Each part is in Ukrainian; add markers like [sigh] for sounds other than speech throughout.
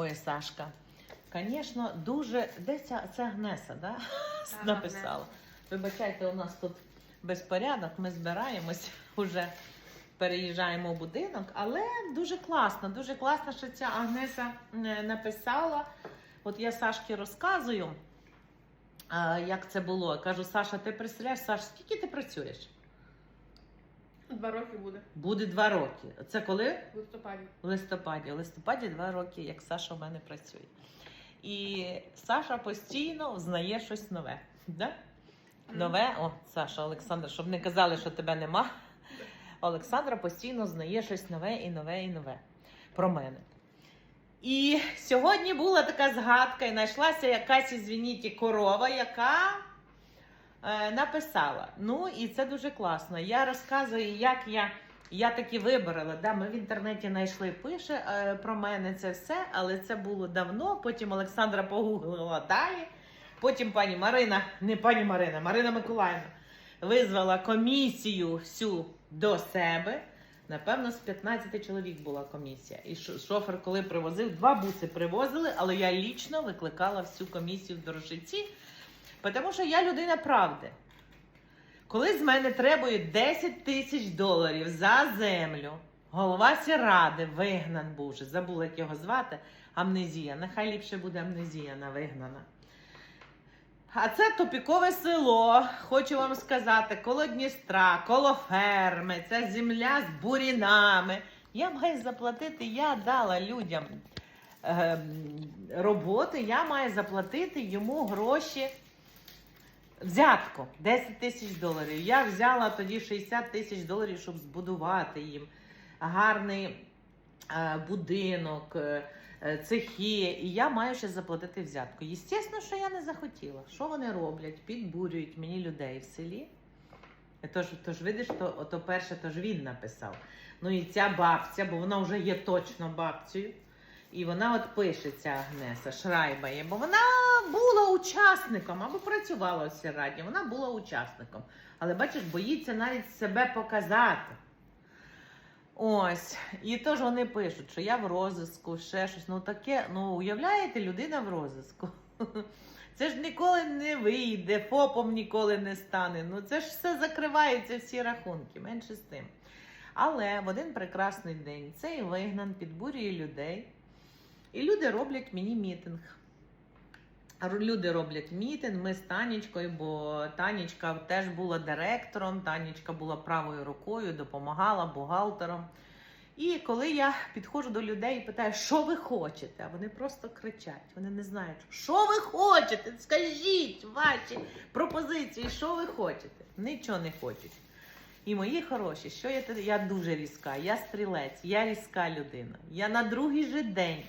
Ой, Сашка. Звісно, дуже. Де ця, це Агнеса, да? Так, [laughs] написала. Вибачайте, у нас тут безпорядок, ми збираємось, [laughs] вже переїжджаємо в будинок, але дуже класно, дуже класно, що ця Агнеса е, написала. От я Сашки розказую, як це було. Кажу, Саша, ти представляєш, Саш, скільки ти працюєш? Два роки буде Буде два роки. Це коли? в листопаді. В листопаді. У листопаді два роки, як Саша у мене працює. І Саша постійно знає щось нове. Да? Нове, о, Саша, Олександр, щоб не казали, що тебе нема. Олександра постійно знає щось нове і нове, і нове про мене. І сьогодні була така згадка, і знайшлася якась, ізвініть, корова, яка написала. Ну, і це дуже класно. Я розказую, як я, я таки вибрала. Да, ми в інтернеті знайшли, пише е, про мене це все, але це було давно. Потім Олександра погуглила далі. Потім пані Марина, не пані Марина, Марина Миколаївна визвала комісію всю до себе. Напевно, з 15 чоловік була комісія. І шо- шофер, коли привозив, два буси привозили, але я лічно викликала всю комісію в Дорошиці, тому що я людина правди. Коли з мене требують 10 тисяч доларів за землю, голова сільради вигнан був вже, забула, як його звати, амнезія. Нехай ліпше буде амнезія на вигнана. А це тупікове село, хочу вам сказати, коло Дністра, коло ферми, це земля з бурінами. Я маю заплатити, я дала людям е, роботи, я маю заплатити йому гроші. Взятку 10 тисяч доларів. Я взяла тоді 60 тисяч доларів, щоб збудувати їм гарний е, будинок, е, е, цехи. І я маю ще заплатити взятку. Єстественно, що я не захотіла. Що вони роблять? Підбурюють мені людей в селі. Тож, тож видиш, то, ото перше, то він написав. Ну і ця бабця, бо вона вже є точно бабцею. І вона от пише ця Агнеса, Шрайба бо вона була учасником або працювала у сільраді, вона була учасником. Але бачиш, боїться навіть себе показати. Ось. І тож вони пишуть, що я в розиску, ще щось. Ну таке, ну уявляєте, людина в розиску. [laughs] Це ж ніколи не вийде, ФОПом ніколи не стане. Ну це ж все закривається, всі рахунки, менше з тим. Але в один прекрасний день цей вигнан підбурює людей, і люди роблять мені мітинг. Люди роблять мітинг, ми з Танечкою, бо Танечка теж була директором, Танечка була правою рукою, допомагала бухгалтером. І коли я підходжу до людей і питаю, що ви хочете, а вони просто кричать, вони не знають, що ви хочете, скажіть ваші пропозиції, що ви хочете. Нічого не хочуть. І мої хороші, що я я дуже різка, я стрілець, я різка людина. Я на другий же день,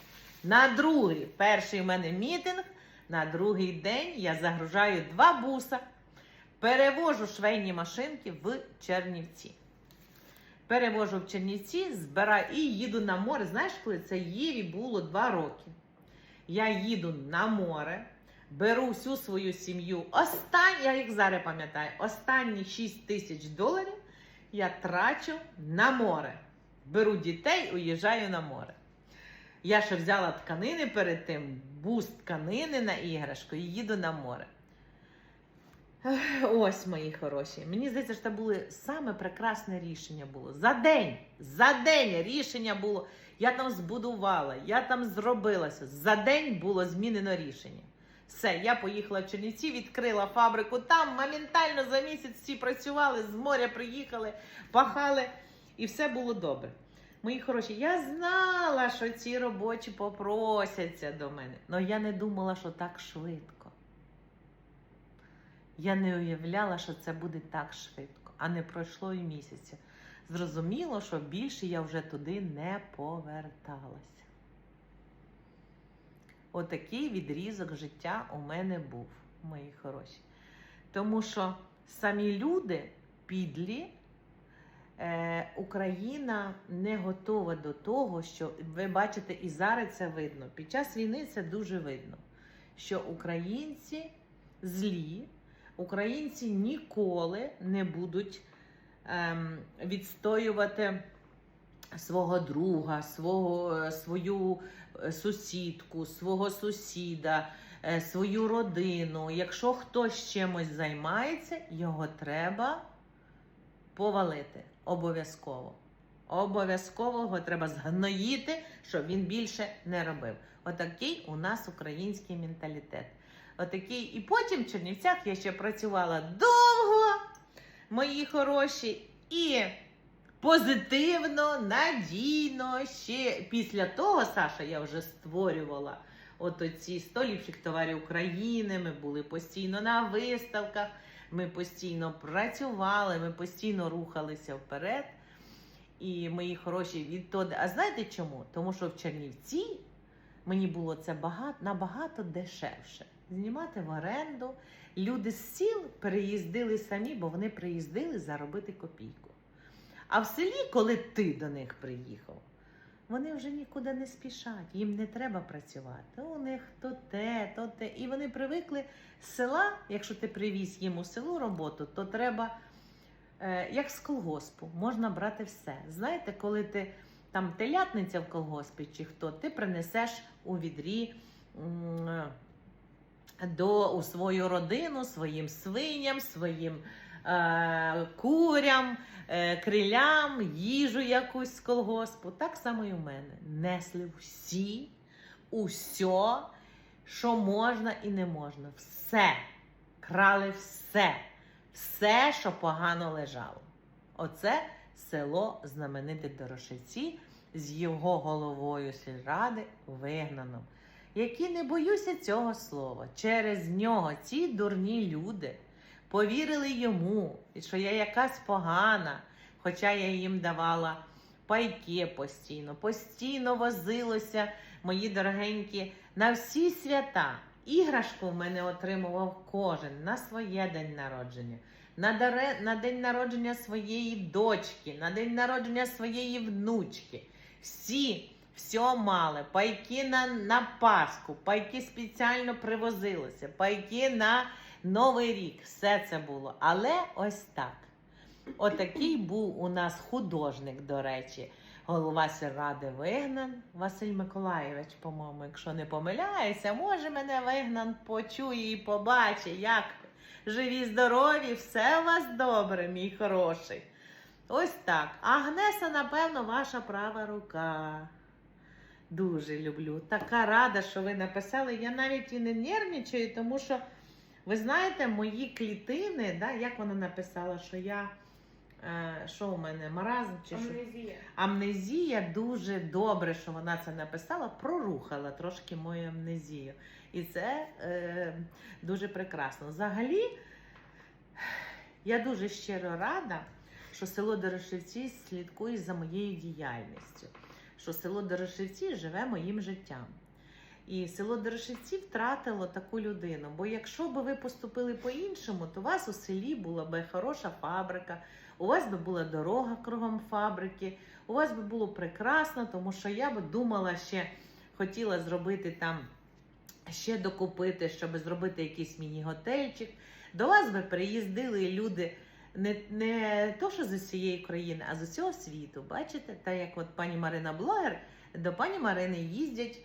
на другий, перший у мене мітинг, на другий день я загружаю два буса, перевожу швейні машинки в Чернівці. Перевожу в Чернівці, збираю і їду на море. Знаєш, коли це Єві було два роки. Я їду на море, беру всю свою сім'ю. Останні, я їх зараз пам'ятаю, останні 6 тисяч доларів я трачу на море. Беру дітей, уїжджаю на море. Я ще взяла тканини перед тим, буст тканини на іграшку і їду на море. Ось мої хороші. Мені здається, що це було саме прекрасне рішення було. За день, за день рішення було. Я там збудувала, я там зробилася. За день було змінено рішення. Все, я поїхала в Чернівці, відкрила фабрику. Там моментально за місяць всі працювали, з моря приїхали, пахали, і все було добре. Мої хороші, я знала, що ці робочі попросяться до мене. але я не думала, що так швидко. Я не уявляла, що це буде так швидко, а не пройшло і місяця. Зрозуміло, що більше я вже туди не поверталася. Отакий відрізок життя у мене був, мої хороші. Тому що самі люди підлі, Україна не готова до того, що ви бачите, і зараз це видно. Під час війни це дуже видно, що українці злі, українці ніколи не будуть ем, відстоювати свого друга, свого, е, свою е, сусідку, свого сусіда, е, свою родину. Якщо хтось чимось займається, його треба повалити. Обов'язково. Обов'язково його треба згноїти, щоб він більше не робив. Отакий у нас український менталітет. Отакий. І потім в Чернівцях я ще працювала довго, мої хороші, і позитивно, надійно. Ще після того, Саша, я вже створювала от оці 100 ліпших товарів України. Ми були постійно на виставках, ми постійно працювали, ми постійно рухалися вперед. І мої хороші відтоді. А знаєте чому? Тому що в Чернівці мені було це багато, набагато дешевше. Знімати в оренду. Люди з сіл переїздили самі, бо вони приїздили заробити копійку. А в селі, коли ти до них приїхав, вони вже нікуди не спішать, їм не треба працювати. У них то те, то те. І вони привикли з села, якщо ти привіз їм у село роботу, то треба, е, як з колгоспу, можна брати все. Знаєте, коли ти там телятниця в колгоспі чи хто, ти принесеш у відрі. е, до, у свою родину, своїм свиням, своїм курям, е, крилям, їжу якусь з колгоспу. Так само і у мене. Несли всі, усе, що можна і не можна. Все. Крали все. Все, що погано лежало. Оце село знамените Дорошевці з його головою сільради вигнано які не боюся цього слова. Через нього ці дурні люди повірили йому, що я якась погана, хоча я їм давала пайки постійно, постійно возилося, мої дорогенькі, на всі свята. Іграшку в мене отримував кожен на своє день народження. На, даре, на день народження своєї дочки, на день народження своєї внучки. Всі все мали. Пайки на, на Пасху, пайки спеціально привозилися, пайки на Новий рік. Все це було. Але ось так. Отакий був у нас художник, до речі, голова сільради вигнан Василь Миколаєвич, по-моєму, якщо не помиляюся, може мене вигнан почує і побачить, як живі, здорові, все у вас добре, мій хороший. Ось так. Агнеса, напевно, ваша права рука. Дуже люблю. Така рада, що ви написали. Я навіть і не нервничаю, тому що, ви знаєте, мої клітини, да, як вона написала, що я. е, Що у мене? Маразм чи що? Амнезія. Амнезія дуже добре, що вона це написала, прорухала трошки мою амнезію. І це е, дуже прекрасно. Взагалі, я дуже щиро рада, що село Дорошівці слідкує за моєю діяльністю, що село Дорошівці живе моїм життям. І село Дорошівці втратило таку людину. Бо якщо б ви поступили по-іншому, то у вас у селі була би хороша фабрика, у вас би була дорога кругом фабрики, у вас би було прекрасно, тому що я би думала ще, хотіла зробити там, ще докупити, щоб зробити якийсь міні-готельчик. До вас би приїздили люди не, не то, що з усієї країни, а з усього світу. Бачите? Та як от пані Марина блогер, до пані Марини їздять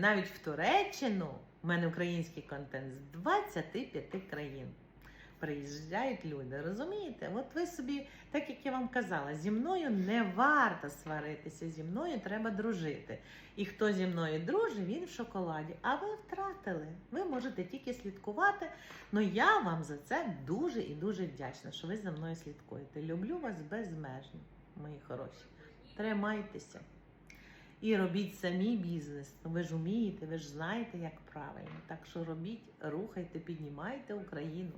навіть в Туреччину. У мене український контент з 25 країн. Приїжджають люди, розумієте? От ви собі, так як я вам казала, зі мною не варто сваритися, зі мною треба дружити. І хто зі мною дружить, він в шоколаді. А ви втратили. Ви можете тільки слідкувати. Ну я вам за це дуже і дуже вдячна, що ви за мною слідкуєте. Люблю вас безмежно, мої хороші. Тримайтеся. І робіть самі бізнес. Ви ж вмієте, ви ж знаєте, як правильно. Так що робіть, рухайте, піднімайте Україну.